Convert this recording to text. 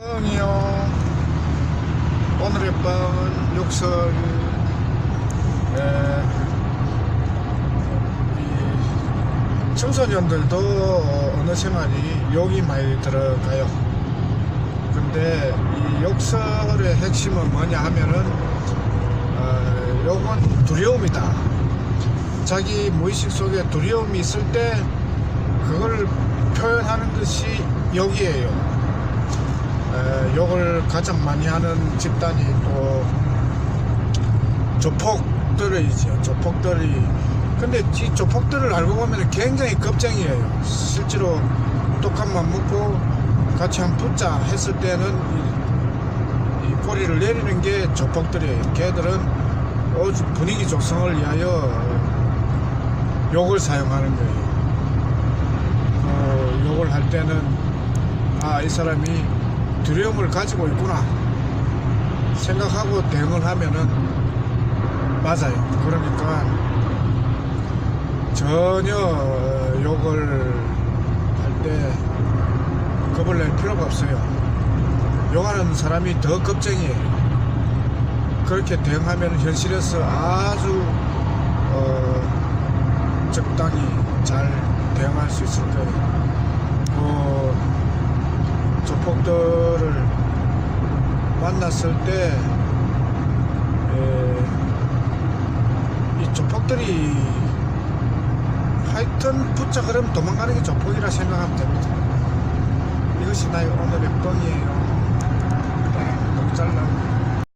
뻥이요. 오늘의 뻥은 욕설. 에, 이 청소년들도 어느새 많이 욕이 많이 들어가요. 근데 이 욕설의 핵심은 뭐냐 하면은 어, 욕은 두려움이다. 자기 무의식 속에 두려움이 있을 때 그걸 표현하는 것이 욕이에요. 에, 욕을 가장 많이 하는 집단이 또 조폭들이죠. 조폭들이. 근데 이 조폭들을 알고 보면 굉장히 겁쟁이에요. 실제로 똑한 맘 먹고 같이 한 붙자 했을 때는 이, 이 꼬리를 내리는 게 조폭들이에요. 걔들은 분위기 조성을 위하여 욕을 사용하는 거예요. 어, 욕을 할 때는 아, 이 사람이 두려움을 가지고 있구나 생각하고 대응을 하면은 맞아요. 그러니까 전혀 욕을 할 때 겁을 낼 필요가 없어요. 욕하는 사람이 더 겁쟁이에요. 그렇게 대응하면 현실에서 아주 어, 적당히 잘 대응할 수 있을 거예요. 그 조폭들을 만났을 때, 에, 이 조폭들이 하여튼 붙자 그러면 도망가는 게 조폭이라 생각하면 됩니다. 이것이 나의 오늘의 뻥이에요.